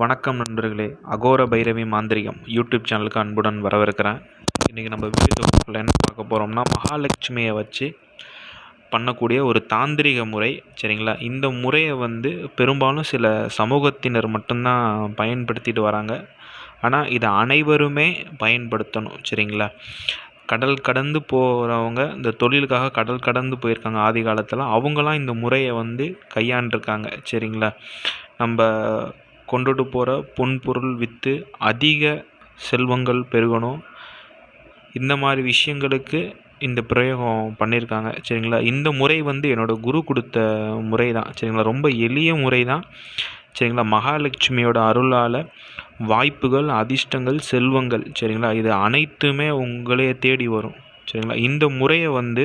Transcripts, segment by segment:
வணக்கம் நண்பர்களே. அகோர பைரவி மாந்திரிகம் யூடியூப் சேனலுக்கு அன்புடன் வரவேற்கிறேன். இன்றைக்கி நம்ம வீடியோ தொகுப்பில் என்ன பார்க்க போகிறோம்னா மகாலட்சுமியை வச்சு பண்ணக்கூடிய ஒரு தாந்திரிக முறை சரிங்களா? இந்த முறையை வந்து பெரும்பாலும் சில சமூகத்தினர் மட்டும்தான் பயன்படுத்திட்டு வராங்க. ஆனால் இதை அனைவருமே பயன்படுத்தணும் சரிங்களா? கடல் கடந்து போகிறவங்க இந்த தொழிலுக்காக கடல் கடந்து போயிருக்காங்க ஆதி காலத்தில் அவங்களாம் இந்த முறையை வந்து கையாண்டிருக்காங்க சரிங்களா? நம்ம கொண்டுட்டு போகிற பொன் பொருள் விற்று அதிக செல்வங்கள் பெருகணும். இந்த மாதிரி விஷயங்களுக்கு இந்த பிரயோகம் பண்ணியிருக்காங்க சரிங்களா? இந்த முறை வந்து என்னோடய குரு கொடுத்த முறை தான் சரிங்களா? ரொம்ப எளிய முறை தான் சரிங்களா? மகாலட்சுமியோட அருளால் வாய்ப்புகள் அதிர்ஷ்டங்கள் செல்வங்கள். சரிங்களா? இது அனைத்துமே உங்களே தேடி வரும். சரிங்களா? இந்த முறையை வந்து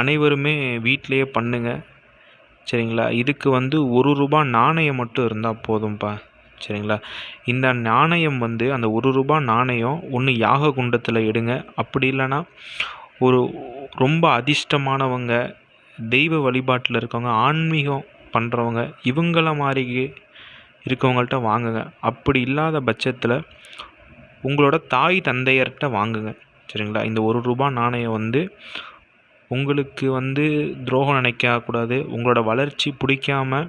அனைவருமே வீட்டிலையே பண்ணுங்கள் சரிங்களா? இதுக்கு வந்து ஒரு ரூபா நாணயம் மட்டும் இருந்தால் போதும்ப்பா சரிங்களா? இந்த நாணயம் வந்து அந்த ஒரு ரூபா நாணயம் ஒன்று யாக குண்டத்தில் எடுங்க. அப்படி இல்லைன்னா ஒரு ரொம்ப அதிர்ஷ்டமானவங்க தெய்வ வழிபாட்டில் இருக்கவங்க ஆன்மீகம் பண்ணுறவங்க இவங்கள மாதிரி இருக்கவங்கள்ட்ட வாங்குங்க. அப்படி இல்லாத பட்சத்தில் உங்களோட தாய் தந்தையர்கிட்ட வாங்குங்க. சரிங்களா? இந்த ஒரு ரூபா நாணயம் வந்து உங்களுக்கு வந்து துரோகம் நினைக்கக்கூடாது உங்களோட வளர்ச்சி பிடிக்காம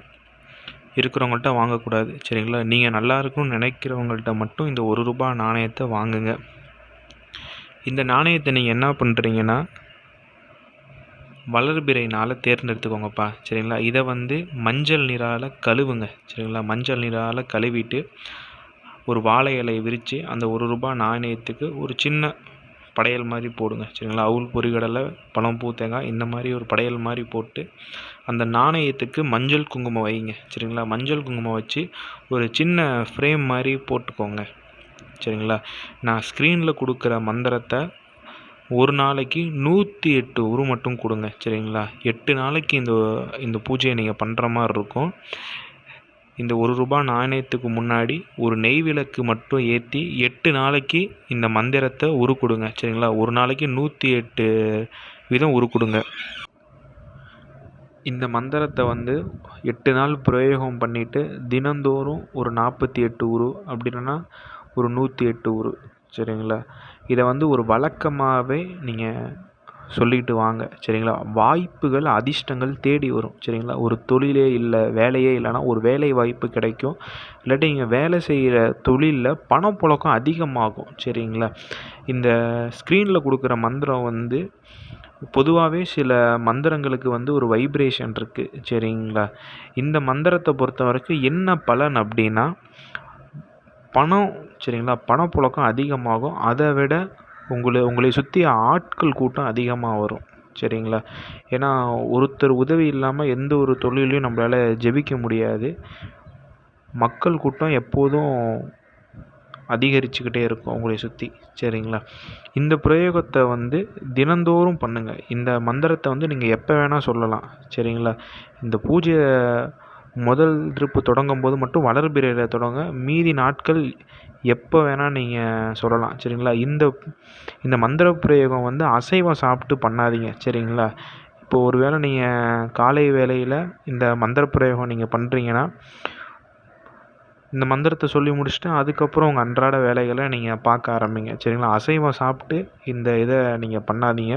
இருக்கிறவங்கள்ட்ட வாங்கக்கூடாது. சரிங்களா? நீங்கள் நல்லா இருக்கும்னு நினைக்கிறவங்கள்ட்ட மட்டும் இந்த ஒரு ரூபா நாணயத்தை வாங்குங்க. இந்த நாணயத்தை நீங்கள் என்ன பண்ணுறீங்கன்னா வளர்பிறைனால் தேர்ந்தெடுத்துக்கோங்கப்பா. சரிங்களா? இதை வந்து மஞ்சள் நீரால் கழுவுங்க. சரிங்களா? மஞ்சள் நீரால் கழுவிட்டு ஒரு வாழை இலையை விரித்து அந்த ஒரு ரூபா நாணயத்துக்கு ஒரு சின்ன படையல் மாதிரி போடுங்க சரிங்களா? அவுள் பொறிகடலை பழம் பூ தேங்காய் இந்த மாதிரி ஒரு படையல் மாதிரி போட்டு அந்த நாணயத்துக்கு மஞ்சள் குங்குமம் வைங்க சரிங்களா? மஞ்சள் குங்குமம் வச்சு ஒரு சின்ன ஃப்ரேம் மாதிரி போட்டுக்கோங்க சரிங்களா? நான் ஸ்க்ரீனில் கொடுக்குற மந்திரத்தை ஒரு நாளைக்கு நூற்றி எட்டு உரு மட்டும் கொடுங்க சரிங்களா? எட்டு நாளைக்கு இந்த இந்த பூஜையை நீங்கள் பண்ணுற மாதிரி இருக்கும். இந்த ஒரு ரூபாய் நாணயத்துக்கு முன்னாடி ஒரு நெய் விளக்கு மட்டும் ஏற்றி எட்டு நாளைக்கு இந்த மந்திரத்தை உருக்குடுங்க கொடுங்க சரிங்களா? ஒரு நாளைக்கு நூற்றி எட்டு வீதம் உருக்குடுங்க இந்த மந்திரத்தை வந்து எட்டு நாள் பிரயோகம் பண்ணிவிட்டு தினந்தோறும் ஒரு நாற்பத்தி எட்டு உரு அப்படின்னா ஒரு நூற்றி எட்டு உரு சரிங்களா? இதை வந்து ஒரு வழக்கமாகவே நீங்கள் சொல்லிக்கிட்டு வாங்க சரிங்களா? வாய்ப்புகள் அதிர்ஷ்டங்கள் தேடி வரும் சரிங்களா? ஒரு தொழிலே இல்லை வேலையே இல்லைன்னா ஒரு வேலை வாய்ப்பு கிடைக்கும். இல்லாட்டி நீங்கள் வேலை செய்கிற தொழிலில் பணப்புழக்கம் அதிகமாகும் சரிங்களா? இந்த ஸ்க்ரீனில் கொடுக்குற மந்திரம் வந்து பொதுவாகவே சில மந்திரங்களுக்கு வந்து ஒரு வைப்ரேஷன் இருக்குது சரிங்களா? இந்த மந்திரத்தை பொறுத்த வரைக்கும் என்ன பலன் அப்படின்னா பணம் சரிங்களா? பணப்புழக்கம் அதிகமாகும். அதை விட உங்களை உங்களை சுற்றி ஆட்கள் கூட்டம் அதிகமாக வரும். சரிங்களா? ஏன்னா ஒருத்தர் உதவி இல்லாமல் எந்த ஒரு தொழிலையும் நம்மளால் ஜெபிக்க முடியாது. மக்கள் கூட்டம் எப்போதும் அதிகரிச்சுக்கிட்டே இருக்கும் உங்களை சுற்றி சரிங்களா? இந்த பிரயோகத்தை வந்து தினந்தோறும் பண்ணுங்கள் இந்த மந்திரத்தை வந்து நீங்கள் எப்போ வேணால் சொல்லலாம். சரிங்களா? இந்த பூஜை முதல் ட்ரிப்பு தொடங்கும் போது மட்டும் வளர்பிறையில் தொடங்க மீதி நாட்கள் எப்போ வேணால் நீங்கள் சொல்லலாம் சரிங்களா? இந்த இந்த மந்திர பிரயோகம் வந்து அசைவம் சாப்பிட்டு பண்ணாதீங்க சரிங்களா? இப்போ ஒரு வேளை நீங்கள் காலை வேளையில் இந்த மந்திர பிரயோகம் நீங்கள் பண்ணுறீங்கன்னா இந்த மந்திரத்தை சொல்லி முடிச்சுட்டு அதுக்கப்புறம் உங்கள் அன்றாட வேலைகளை நீங்கள் பார்க்க ஆரம்பிங்க சரிங்களா? அசைவம் சாப்பிட்டு இந்த இதை நீங்கள் பண்ணாதீங்க.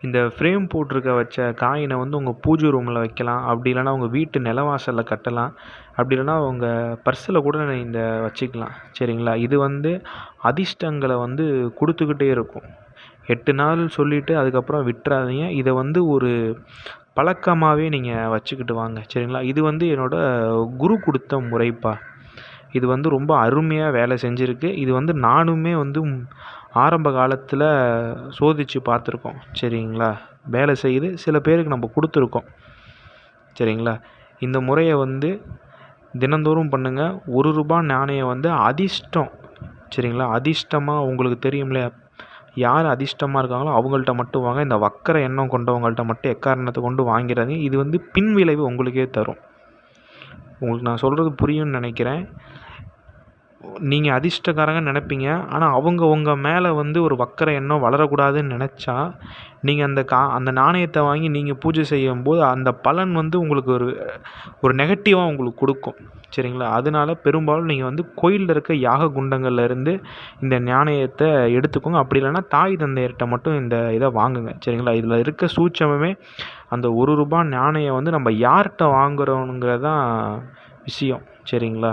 இந்த ஃப்ரேம் போட்டிருக்க வச்ச காயினை வந்து உங்கள் பூஜை ரூமில் வைக்கலாம். அப்படி இல்லைனா உங்கள் வீட்டு நிலவாசலில் கட்டலாம். அப்படி இல்லைனா உங்கள் பர்ஸில் கூட இந்த வச்சுக்கலாம். சரிங்களா? இது வந்து அதிர்ஷ்டங்களை வந்து கொடுத்துக்கிட்டே இருக்கும். எட்டு நாள் சொல்லிவிட்டு அதுக்கப்புறம் விட்டுறாதீங்க. இதை வந்து ஒரு பழக்கமாகவே நீங்கள் வச்சுக்கிட்டு வாங்க. சரிங்களா? இது வந்து என்னோடய குரு கொடுத்த முறைப்பா. இது வந்து ரொம்ப அருமையாக வேலை செஞ்சுருக்கு. இது வந்து நானுமே வந்து ஆரம்ப காலத்தில் சோதித்து பார்த்துருக்கோம். சரிங்களா? வேலை செய்யுது சில பேருக்கு நம்ம கொடுத்துருக்கோம். சரிங்களா? இந்த முறையை வந்து தினந்தோறும் பண்ணுங்கள் ஒரு ரூபா நாணயம் வந்து அதிர்ஷ்டம். சரிங்களா? அதிர்ஷ்டமாக உங்களுக்கு தெரியும்ல யார் அதிர்ஷ்டமாக இருக்காங்களோ அவங்கள்ட்ட மட்டும் வாங்க. இந்த வக்கர எண்ணம் கொண்டவங்கள்ட்ட மட்டும் எக்காரணத்தை கொண்டு வாங்கிறாதீங்க இது வந்து பின் விளைவு உங்களுக்கே தரும். உங்களுக்கு நான் சொல்கிறது புரியும்னு நினைக்கிறேன். நீங்கள் அதிர்ஷ்டக்காரங்க நினைப்பீங்க. ஆனால் அவங்க உங்கள் மேலே வந்து ஒரு வக்கர எண்ணம் வளரக்கூடாதுன்னு நினச்சா நீங்கள் அந்த கா அந்த நாணயத்தை வாங்கி நீங்கள் பூஜை செய்யும்போது அந்த பலன் வந்து உங்களுக்கு ஒரு ஒரு நெகட்டிவாக உங்களுக்கு கொடுக்கும். சரிங்களா? அதனால பெரும்பாலும் நீங்கள் வந்து கோயிலில் இருக்க யாக குண்டங்கள்லேருந்து இந்த நாணயத்தை எடுத்துக்கோங்க. அப்படி இல்லைன்னா தாய் தந்தையர்கிட்ட மட்டும் இந்த இதை வாங்குங்க. சரிங்களா? இதில் இருக்க சூட்சமே அந்த ஒரு ரூபா நாணயம் வந்து நம்ம யார்கிட்ட வாங்குறோங்கிறதான் விஷயம். சரிங்களா?